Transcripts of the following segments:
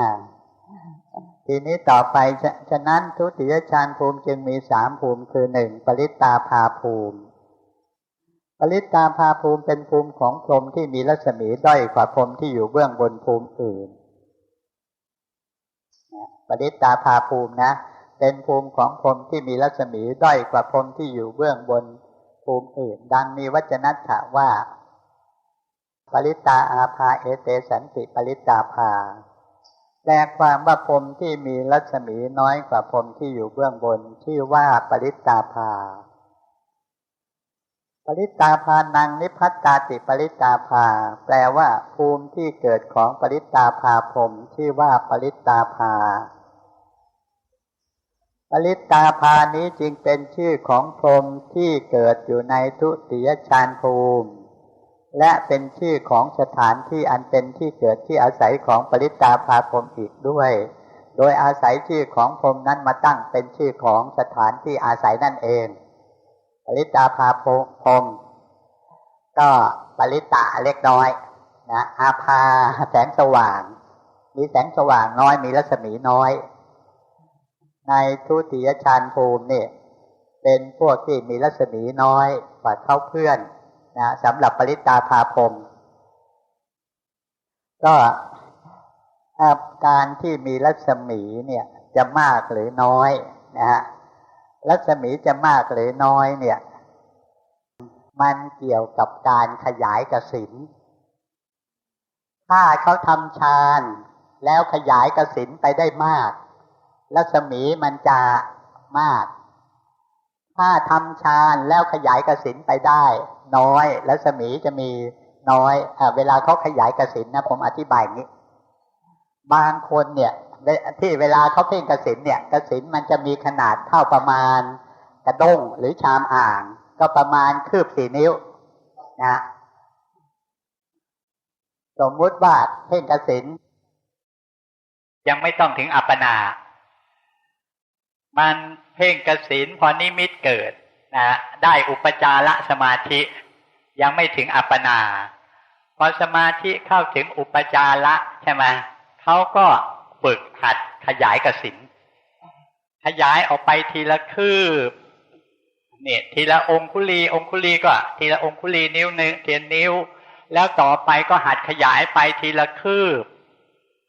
อ่าทีนี้ต่อไปฉะฉะนั้นทุติยฌานภูมิจึงมีสามภูมิคือหนึ่งปริตตาภาภูมิ ปริตตาภาภูมิเป็นภูมิของพรมที่มีรัศมีด้อยกว่าพรมที่อยู่เบื้องบนภูมิอื่นปริตตาภาภูมินะ เป็นภูมิของพรมที่มีรัศมีด้อยกว่าพรมที่อยู่เบื้องบนภูมิอื่น ดังมีวจนัตถะว่า ปริตตาอาภาเอเตสันติปริตตาภา แปลความว่าพรมที่มีรัศมีน้อยกว่าพรมที่อยู่เบื้องบนชื่อว่าปริตตาภา ปริตตาภานังนิพัตตาติปริตตาภา แปลว่า ภูมิที่เกิดของปริตตาภาพรมชื่อว่าปริตตาภา ปริตตาภานี้จึงเป็นชื่อของพรมที่เกิดอยู่ในทุติยฌานภูมิ และเป็นชื่อของสถานที่อันเป็นที่เกิดที่อาศัยของปริตตาภาพรมอีกด้วย โดยอาศัยชื่อของพรมนั้นมาตั้งเป็นชื่อของสถานที่อาศัยนั่นเอง ปริตตาภาพรมก็ปริตตาเล็กน้อยนะอาภาแสงสว่าง มีแสงสว่างน้อยมีรัศมีน้อย ในทุติยฌานภูมิเนี่ยเป็นพวกที่มีรัศมีน้อยกว่าเขาเพื่อน นะสำหรับปริตตาภาพรมก็การที่มีรัศมีเนี่ยจะมากหรือน้อยนะฮะรัศมีจะมากหรือน้อยเนี่ย มันเกี่ยวกับการขยายกสินถ้าเขาทำฌานแล้วขยายกสินไปได้มาก รัศมีมันจะมาก ถ้าทำฌานแล้วขยายกสินไปได้ น้อยรัศมีจะมีน้อยอเวลาเขาขยายกสินนะผมอธิบายอย่างนี้ บางคนเนี่ยที่เวลาเขาเพ่งกสินเนี่ยกสินมันจะมีขนาดเท่าประมาณกระด้งหรือชามอ่าง ก็ประมาณคืบสี่นิ้วนะสมมุติว่าเพ่งกสินยังไม่ต้องถึงอัปปนา มันเพ่งกสินพอนิมิตเกิด นะได้อุปจารสมาธิยังไม่ถึงอัปปนา พอสมาธิเข้าถึงอุปจาระใช่ไหมเขาก็ฝึกหัดขยายกสินขยายออกไปทีละคืบเนี่ยทีละองคุลี องคุลีก็ ทีละองคุลีนิ้วหนึ่งเทียนนิ้ว แล้วต่อไปก็หัดขยายไปทีละคืบ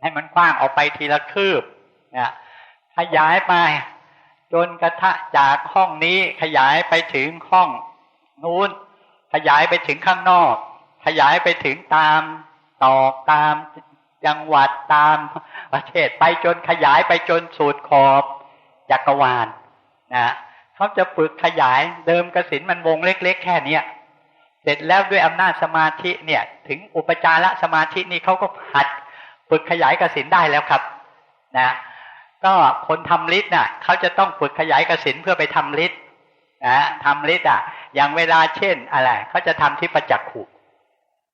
ให้มันกว้างออกไปทีละคืบเนี่ยขยายไป จนกระทะจากห้องนี้ขยายไปถึงห้องนู้น ขยายไปถึงข้างนอก ขยายไปถึงตามตอกตามจังหวัดตามประเทศไปจนขยายไปจนสุดขอบจักรวาลนะเขาจะฝึกขยายเดิมกสินมันวงเล็ก ๆ แค่เนี้ยเสร็จแล้วด้วยอำนาจสมาธิเนี่ย ถึงอุปจารสมาธินี่เขาก็หัดฝึกขยายกสินได้แล้วครับ นะ ก็คนทำฤทธิ์น่ะเขาจะต้องฝึกขยายกสินเพื่อไปทำฤทธิ์นะทำฤทธิ์อะ อย่างเวลาเช่นอะไรเขาจะทำที่ประจักษ์ขู่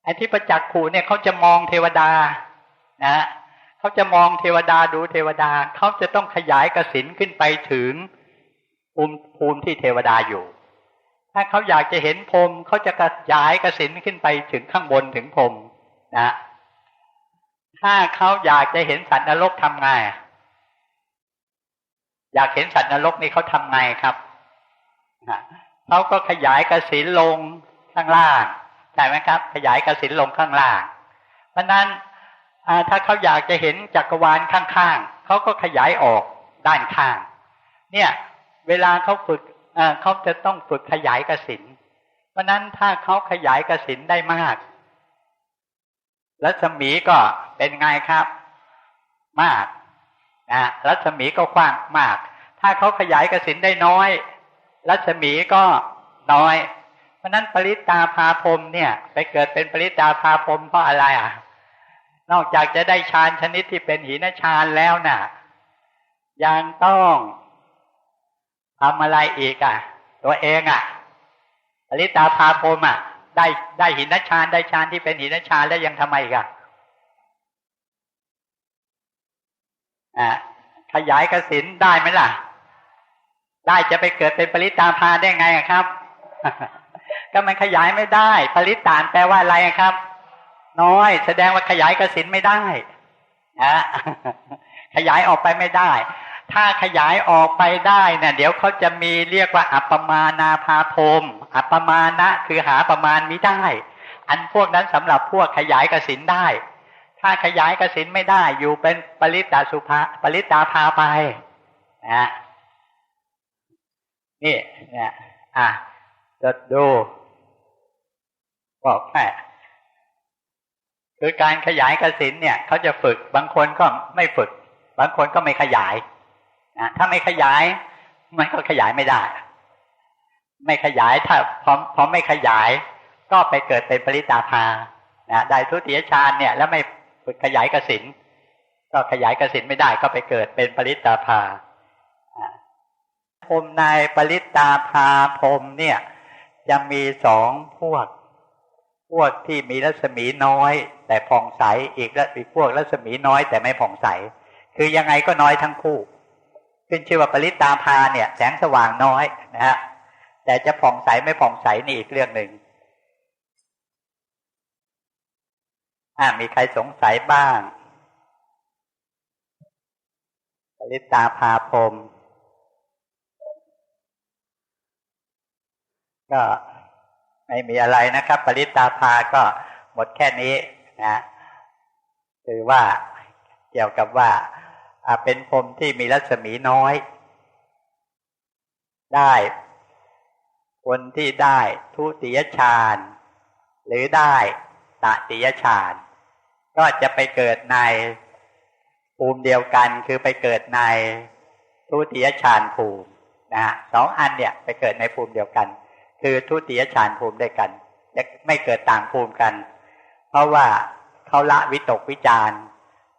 ไอ้ที่ประจักษ์ขู่เนี่ยเขาจะมองเทวดานะเขาจะมองเทวดาดูเทวดาเขาจะต้องขยายกสินขึ้นไปถึงภูมิภูมิที่เทวดาอยู่ ถ้าเขาอยากจะเห็นพรมเขาจะกระยายกสินขึ้นไปถึงข้างบนถึงพรมนะ ถ้าเขาอยากจะเห็นสัตว์นรกทำไงอ ยากเห็นสัตว์นรกนี่เขาทำไงครับเขาก็ขยายกระสินลงข้างล่างใช่ไหมครับ ขยายกระสินลงข้างล่าง เพราะนั้นถ้าเขาอยากจะเห็นจักรวาลข้างๆเขาก็ขยายออกด้านข้าง เนี่ย เวลาเขาฝึกเขาจะต้องฝึกขยายกระสินเพราะนั้นถ้าเขาขยายกระสินได้มากรัศมีก็เป็นไงครับ มาก นะรัศมีก็กว้างมาก ถ้าเขาขยายกสินได้น้อย รัศมีก็น้อย เพราะนั้นปริตาภาพรมเนี่ย ไปเกิดเป็นปริตาภาพรมเพราะอะไรอะ นอกจากจะได้ฌานชนิดที่เป็นหินฌานแล้วนะ่ะ ยังต้องทำอะไรอีกอะ ตัวเองอะอริตาพาพรมอะ ได้ได้หินฌานได้ฌานที่เป็นหินฌานแล้วยังทำไมอีกอะอ่า ขยายกสินได้ไหมล่ะ ได้จะไปเกิดเป็นปริตาพาได้ไงครับ ก็มันขยายไม่ได้ ปริตานแปลว่าอะไรครับ น้อย แสดงว่าขยายกสินไม่ได้นะยายออกไปไม่ได้ ถ้าขยายออกไปได้เนี่ยเดี๋ยวเขาจะมีเรียกว่า อัปมานาภาพมอัปมานะคือหาประมาณมิได้ อันพวกนั้นสำหรับพวกขยายกสินได้ ถ้าขยายกสินไม่ได้อยู่เป็นปริตาสุภาปริตาพาไปนะนี่เนี่ยอะจดดูบอกแค่คือการขยายกสินเนี่ยเขาจะฝึกบางคนก็ไม่ฝึก บางคนก็ไม่ขยายนะถ้าไม่ขยายมันก็ขยายไม่ได้ ไม่ขยายถ้าพร้อมพร้อมไม่ขยาย ก็ไปเกิดเป็นปริตาภานะได้ทุติยฌานเนี่ย แล้วไม่ ขยายกสินก็ขยายกสินไม่ได้ก็ไปเกิดเป็นปริตตาภาพรมในปริตตาภาพรมเนี่ยจะมีสองพวก พวกที่มีรัศมีน้อย แต่ผ่องใสอีกและอีกพวกรัศมีน้อยแต่ไม่ผ่องใส คือยังไงก็น้อยทั้งคู่ขึ้นชื่อว่าปริตาภาเนี่ย แสงสว่างน้อยนะฮะแต่จะผ่องใสไม่ผ่องใสนี่อีกเรื่องหนึ่งอ่า มีใครสงสัยบ้างปริตาภาพรมก็ไม่มีอะไรนะครับ ปริตาภาก็หมดแค่นี้นะคือว่าเกี่ยวกับว่าเป็นพรมที่มีรัศมีน้อย ได้คนที่ได้ทุติยฌานหรือได้ตติยฌาน ก็จะไปเกิดในภูมิเดียวกันคือไปเกิดในทุติยฌานภูมินะฮะสองอันเนี่ยไปเกิดในภูมิเดียวกัน คือทุติยฌานภูมิด้วยกันไม่เกิดต่างภูมิกัน เพราะว่าเขาละวิตกวิจาร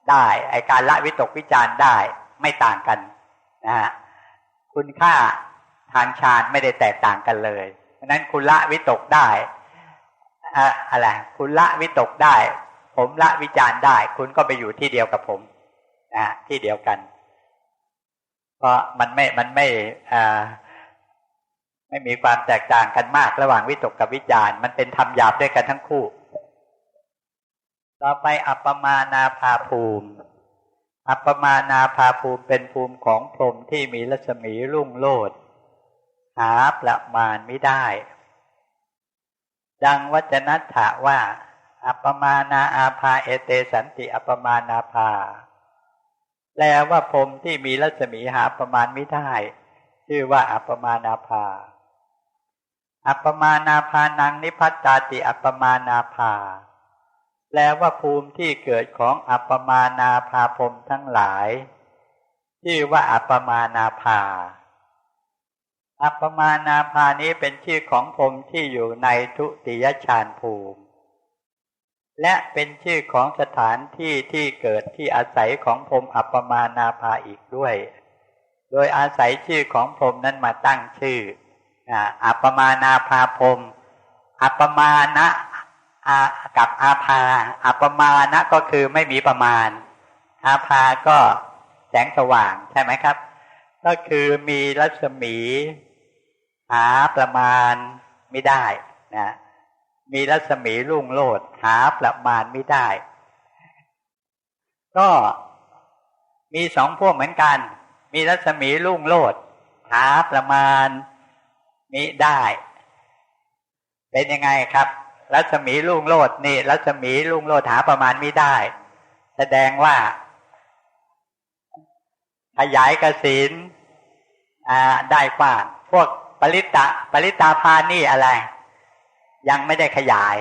ได้ไอการละวิตกวิจารได้ไม่ต่างกันนะฮะคุณค่าทางฌานไม่ได้แตกต่างกันเลยเพราะนั้นคุณละวิตกได้อะไรคุณละวิตกได้ ผมละวิจารได้ คุณก็ไปอยู่ที่เดียวกับผมนะที่เดียวกัน เพราะมันไม่มันไม่อ่าไม่มีความแตกต่างกันมากระหว่างวิตกกับวิจารมันเป็นธรรมหยาบด้วยกันทั้งคู่ ต่อไปอัปปมานาภาภูมิ อัปปมานาภาภูมิเป็นภูมิของพรหมที่มีรัศมีรุ่งโลดหาประมาณไม่ได้ ดังวัจนัตถะว่า อัปปมานาอาภาเอเตสันติอัปปมานาภา แปลว่าพรมที่มีรัศมีหาประมาณไม่ได้ ชื่อว่าอัปปมานาภา อัปมานาภานังนิพัตตาติอัปมานาภา แปลว่าภูมิที่เกิดของอัปมานาภาพรมทั้งหลาย ชื่อว่าอัปมานาภาอัปมานาภานี้เป็นชื่อของพรมที่อยู่ในทุติยฌานภูมิ และเป็นชื่อของสถานที่ที่เกิดที่อาศัยของพรมอัปปมานาภาอีกด้วย โดยอาศัยชื่อของพรมนั้นมาตั้งชื่ออัปปมานาภาพรมอัปมานะกับอาภา อัปมานะก็คือไม่มีประมาณ อาภาก็แสงสว่างใช่ไหมครับ ก็คือมีรัศมีหาประมาณไม่ได้นะ มีรัศมีรุ่งโลดหาประมาณไม่ได้ ก็มีสองพวกเหมือนกัน มีรัศมีรุ่งโลดหาประมาณมิได้ เป็นยังไงครับ รัศมีลุ่งโลดนี่ รัศมีลุ่งโลดหาประมาณมิได้ แสดงว่า ขยายกสินได้กว้างพวกปริตะปริตาพานี่อะไร ยังไม่ได้ขยาย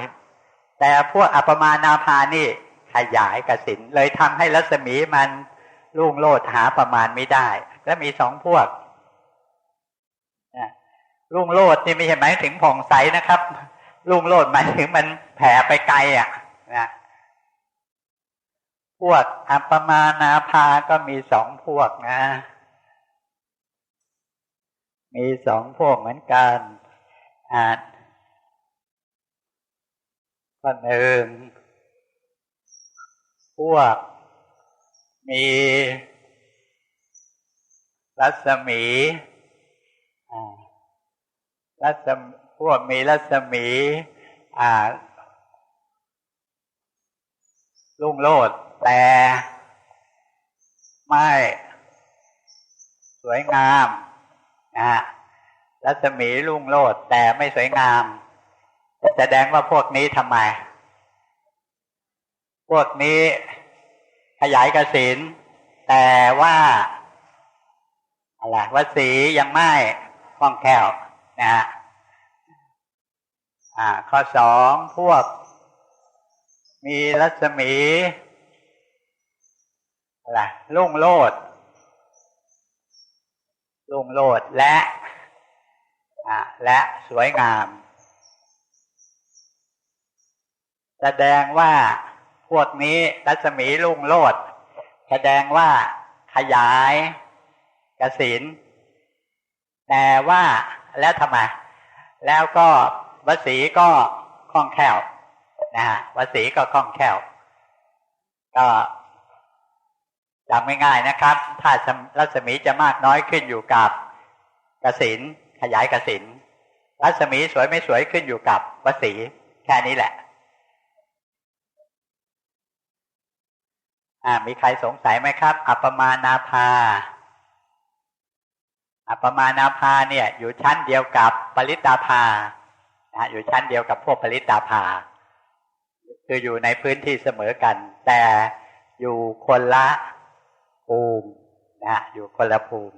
แต่พวกอัปมานาพานี่ขยายกสินเลยทำให้รัศมีมันลุ่งโลดหาประมาณไม่ได้ และมีสองพวกรุ่งโลดนี่ไม่ใช่หมายถึงผ่องใสนะครับรุ่งโลดหมายถึงมันแผ่ไปไกลอะนะพวกอัปปมานาภาก็มีสองพวกนะ มีสองพวกเหมือนกันอ่า ข้อหนึ่งพวก มี รัศมีรัศพวกมีรัศมีอ่าลุ่งโลดแต่ไม่ สวยงามนะฮะรัศมีรุ่งโรดแต่ไม่สวยงาม แสดงว่าพวกนี้ทำไม พวกนี้ขยายกสินแต่ว่าอะไรว่าสียังไม่คล่องแคล่วนะฮะอ่า ข้อสองพวก มีรัศมีอะไรลุ่งโลดลุ่งโลดและ อ่า และสวยงาม แสดงว่าพวกนี้รัศมีลุ่งโลด แสดงว่าขยายกสินแต่ว่าแล้วทำไม แล้วก็วสีก็คล่องแคล่วนะฮะวสีก็คล่องแคล่วก็จำง่ายๆนะครับ ถ้ารัศมีจะมากน้อยขึ้นอยู่กับกสินขยายกสินรัศมีสวยไม่สวยขึ้นอยู่กับวสีแค่นี้แหละ อ่า มีใครสงสัยไหมครับ อัปมานาภา อัปมานาภาเนี่ย อยู่ชั้นเดียวกับปริตาภานะอยู่ชั้นเดียวกับพวกปริตาภา คืออยู่ในพื้นที่เสมอกัน แต่อยู่คนละภูมินะอยู่คนละภูมิ